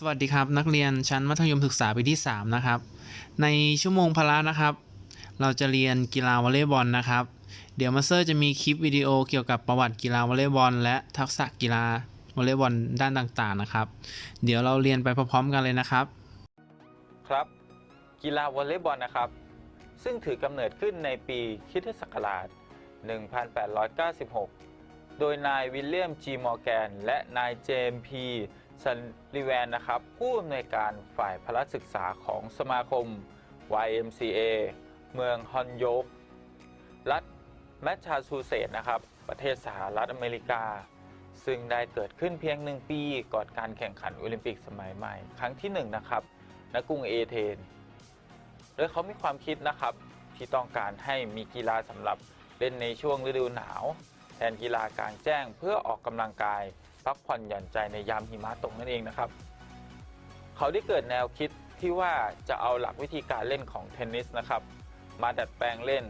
สวัสดีครับนักเรียนชั้นมัธยมศึกษาปีที่ 3 นะครับ ในชั่วโมงพละนะครับ เราจะเรียนกีฬาวอลเลย์บอลนะครับ เดี๋ยวมาสเตอร์จะมีคลิปวิดีโอเกี่ยวกับประวัติกีฬาวอลเลย์บอล และทักษะกีฬาวอลเลย์บอลด้านต่างๆนะครับ เดี๋ยวเราเรียนไปพร้อมๆกันเลยนะครับ ครับ กีฬาวอลเลย์บอลนะครับ ซึ่งถือกำเนิดขึ้นในปีคริสตศักราช 1896 โดยนายวิลเลียมจีมอร์แกน และนายเจมส์พี ซันลิแวนนะครับ ผู้อำนวยการฝ่ายพละศึกษาของสมาคม YMCA เมืองฮอนโยก รัฐแมสซาชูเซตส์นะครับ ประเทศสหรัฐอเมริกา ซึ่งได้เกิดขึ้นเพียงหนึ่งปีก่อนการแข่งขันโอลิมปิกสมัยใหม่ ครั้งที่หนึ่งนะครับณกรุงเอเธนโดยเขามีความคิดนะครับ ที่ต้องการให้มีกีฬาสำหรับเล่นในช่วงฤดูหนาว แทนกีฬากลางแจ้งเพื่อออกกำลังกาย พักผ่อนหย่อนใจในยามหิมะตกนั่นเองนะครับ เขาได้เกิดแนวคิดที่ว่าจะเอาหลักวิธีการเล่นของเทนนิสนะครับ มาดัดแปลงเล่น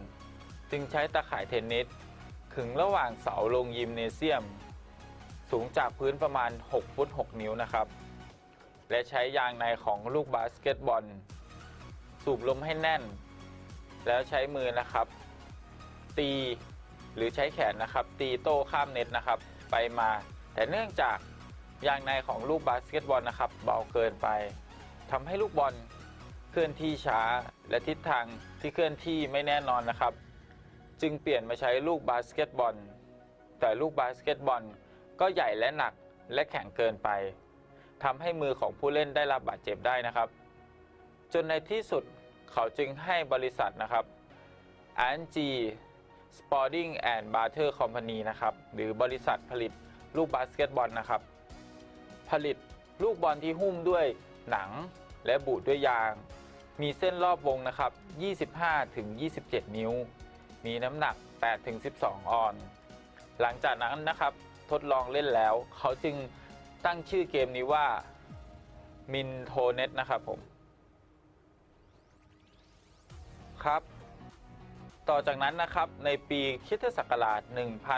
จึงใช้ตะข่ายเทนนิสขึงระหว่างเสาลงยิมเนเซียม สูงจากพื้นประมาณ 6 ฟุต 6 นิ้วนะครับ และใช้ยางในของลูกบาสเกตบอล สูบลมให้แน่น แล้วใช้มือนะครับ ตีหรือใช้แขนนะครับ ตีโต้ข้ามเน็ตนะครับ ไปมา แต่เนื่องจากยางในของลูกบาสเกตบอลนะครับ เบาเกินไปทำให้ลูกบอลเคลื่อนที่ช้า และทิศทางที่เคลื่อนที่ไม่แน่นอนนะครับ จึงเปลี่ยนมาใช้ลูกบาสเกตบอล แต่ลูกบาสเกตบอลก็ใหญ่และหนักและแข็งเกินไปทำให้มือของผู้เล่นได้รับบาดเจ็บได้นะครับ จนในที่สุดเขาจึงให้บริษัทนะครับ RNG Sporting and Barter Company นะครับ หรือบริษัทผลิต ลูกบาสเกตบอลนะครับ ผลิตลูกบอลที่หุ้มด้วยหนังและบูดด้วยยาง มีเส้นรอบวงนะครับ 25-27 นิ้ว มีน้ำหนัก 8-12 ออน หลังจากนั้นนะครับทดลองเล่นแล้ว เขาจึงตั้งชื่อเกมนี้ว่ามินโทเน็ตนะครับผม ครับ ต่อจากนั้นนะครับในปีคริสตศักราช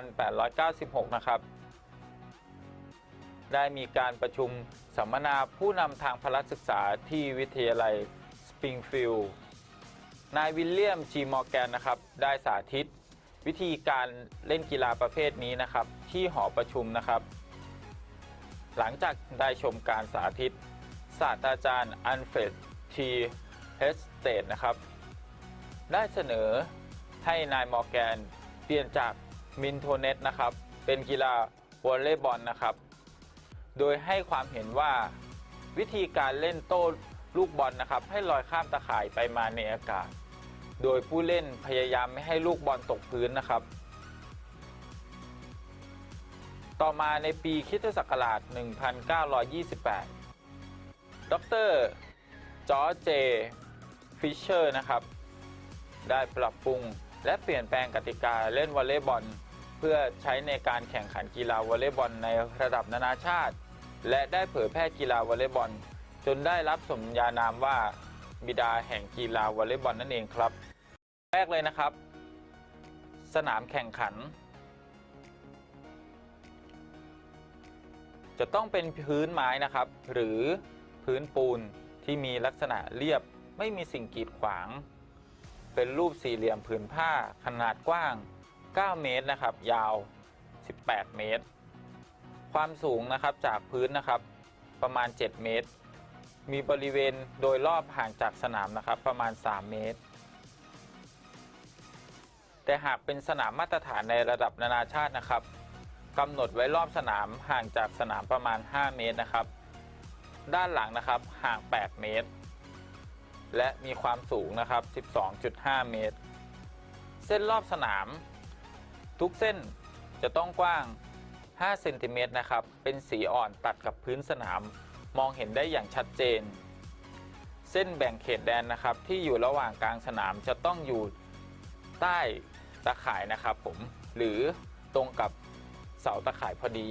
1896 นะครับ ได้มีการประชุมสัมมนาผู้นำทางพละศึกษาที่วิทยาลัยสปริงฟิลด์นายวิลเลียมจีมอร์แกนนะครับ ได้สาธิต วิธีการเล่นกีฬาประเภทนี้นะครับ ที่หอประชุมนะครับ หลังจากได้ชมการสาธิต ศาสตราจารย์อันเฟรดทีเฮสเตดนะครับ ได้เสนอให้นายมอร์แกนเปลี่ยนจากมินโทเน็ตนะครับ เป็นกีฬาวอลเลย์บอลนะครับ โดยให้ความเห็นว่าวิธีการเล่นโต้ลูกบอลนะครับ ให้ลอยข้ามตะข่ายไปมาในอากาศ โดยผู้เล่นพยายามไม่ให้ลูกบอลตกพื้นนะครับ ต่อมาในปีคริสตศักราช 1928 ดรจอร์จเจ ฟิชเชอร์นะครับ ได้ปรับปรุงและเปลี่ยนแปลงกติกาเล่นวอลเลย์บอล เพื่อใช้ในการแข่งขันกีฬาวอลเลย์บอลในระดับนานาชาติ และได้เผยแพร่กีฬาวอลเลย์บอล จนได้รับสมญานามว่าบิดาแห่งกีฬาวอลเลย์บอลนั่นเองครับ แรกเลยนะครับ สนามแข่งขัน จะต้องเป็นพื้นไม้นะครับ หรือพื้นปูนที่มีลักษณะเรียบไม่มีสิ่งกีดขวาง เป็นรูปสี่เหลี่ยมผืนผ้าขนาดกว้าง 9 เมตรนะครับ ยาว 18 เมตร ความสูงนะครับจากพื้นนะครับประมาณ 7 เมตร มีบริเวณโดยรอบห่างจากสนามนะครับประมาณ 3 เมตร แต่หากเป็นสนามมาตรฐานในระดับนานาชาตินะครับกำหนดไว้รอบสนามห่างจากสนามประมาณ 5 เมตรนะครับ ด้านหลังนะครับห่าง 8 เมตร และมีความสูงนะครับ 12.5 เมตร เส้นรอบสนาม ทุกเส้นจะต้องกว้าง 5เซนติเมตรนะครับ เป็นสีอ่อนตัดกับพื้นสนาม มองเห็นได้อย่างชัดเจน เส้นแบ่งเขตแดนนะครับ ที่อยู่ระหว่างกลางสนามจะต้องอยู่ใต้ตะข่ายนะครับผม หรือตรงกับเสาตะข่ายพอดี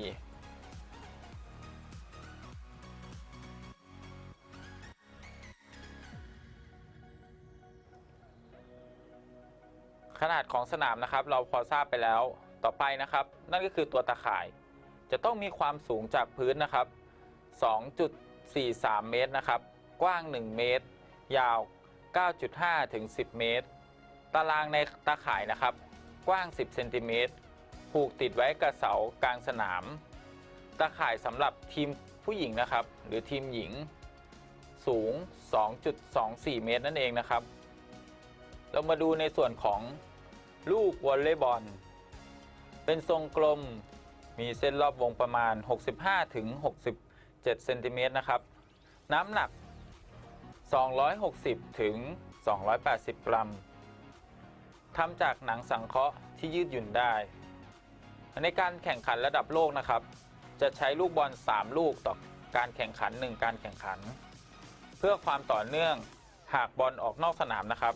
ขนาดของสนามนะครับ เราพอทราบไปแล้ว ต่อไปนะครับ นั่นก็คือตัวตะข่าย จะต้องมีความสูงจากพื้นนะครับ 2.43 เมตรนะครับ กว้าง 1 เมตร ยาว 9.5 ถึง 10 เมตร ตารางในตาข่ายนะครับ กว้าง 10 เซนติเมตร ผูกติดไว้กับเสากลางสนาม ตาข่ายสำหรับทีมผู้หญิงนะครับ หรือทีมหญิง สูง 2.24 เมตรนั่นเองนะครับ เรามาดูในส่วนของลูกวอลเลย์บอล เป็นทรงกลม มีเส้นรอบวงประมาณ 65ถึง67เซนติเมตรนะครับ น้ำหนัก 260 ถึง 280 กรัมทำจากหนังสังเคราะห์ที่ยืดหยุ่นได้ ในการแข่งขันระดับโลกนะครับ จะใช้ลูกบอล 3 ลูกต่อการแข่งขัน 1 การแข่งขัน เพื่อความต่อเนื่องหากบอลออกนอกสนามนะครับ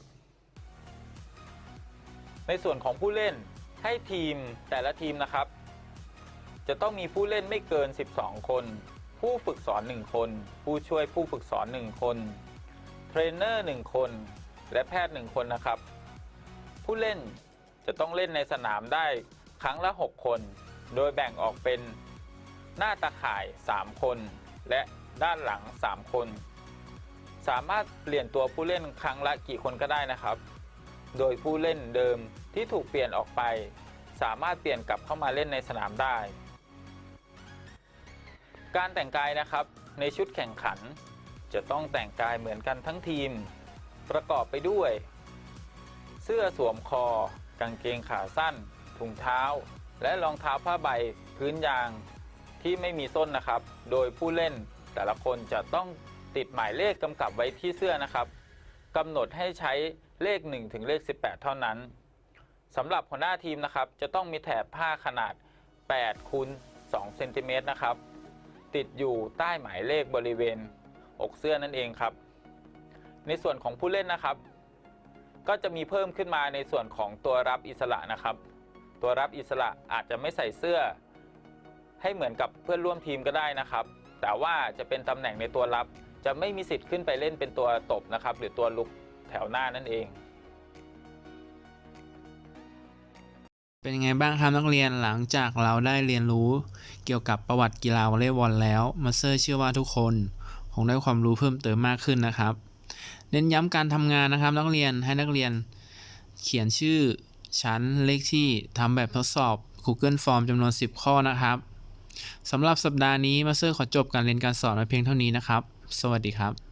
ในส่วนของผู้เล่น ให้ทีมแต่ละทีมนะครับ จะต้องมีผู้เล่นไม่เกิน 12 คน ผู้ฝึกสอน 1 คน ผู้ช่วยผู้ฝึกสอน 1 คน เทรนเนอร์ 1 คน และแพทย์ 1 คนนะครับ ผู้เล่นจะต้องเล่นในสนามได้ครั้งละ 6 คน โดยแบ่งออกเป็นหน้าตาข่าย 3 คน และด้านหลัง 3 คน สามารถเปลี่ยนตัวผู้เล่นครั้งละกี่คนก็ได้นะครับ โดยผู้เล่นเดิมที่ถูกเปลี่ยนออกไป สามารถเปลี่ยนกลับเข้ามาเล่นในสนามได้ การแต่งกายนะครับในชุดแข่งขัน จะต้องแต่งกายเหมือนกันทั้งทีม ประกอบไปด้วย เสื้อสวมคอ กางเกงขาสั้น ถุงเท้า และรองเท้าผ้าใบพื้นยางที่ไม่มีส้นนะครับ โดยผู้เล่นแต่ละคนจะต้องติดหมายเลขกำกับไว้ที่เสื้อนะครับกำหนดให้ใช้ เลข 1 ถึงเลข 18 เท่านั้นสำหรับหัวหน้าทีมนะครับ จะต้องมีแถบผ้าขนาด8คูณ2เซนติเมตรนะครับ ติดอยู่ใต้หมายเลขบริเวณ อกเสื้อนั่นเองครับ ในส่วนของผู้เล่นนะครับ ก็จะมีเพิ่มขึ้นมาในส่วนของตัวรับอิสระนะครับ ตัวรับอิสระอาจจะไม่ใส่เสื้อ ให้เหมือนกับเพื่อนร่วมทีมก็ได้นะครับ แต่ว่าจะเป็นตำแหน่งในตัวรับจะไม่มีสิทธิ์ขึ้นไปเล่นเป็นตัวตบนะครับ หรือตัวลุก แถวหน้านั่นเอง เป็นยังไงบ้างครับนักเรียนหลังจากเราได้เรียนรู้ เกี่ยวกับประวัติกีฬาวอลเลย์บอลแล้วมาสเตอร์เชื่อว่าทุกคนคงได้ความรู้เพิ่มเติมมากขึ้นนะครับ เน้นย้ำการทำงานนะครับ นักเรียนให้นักเรียนเขียนชื่อชั้นเลขที่ทำแบบทดสอบ Google Form จำนวน 10 ข้อนะครับสำหรับสัปดาห์นี้มาสเตอร์ขอจบการเรียนการสอนไว้เพียงเท่านี้นะครับ สวัสดีครับ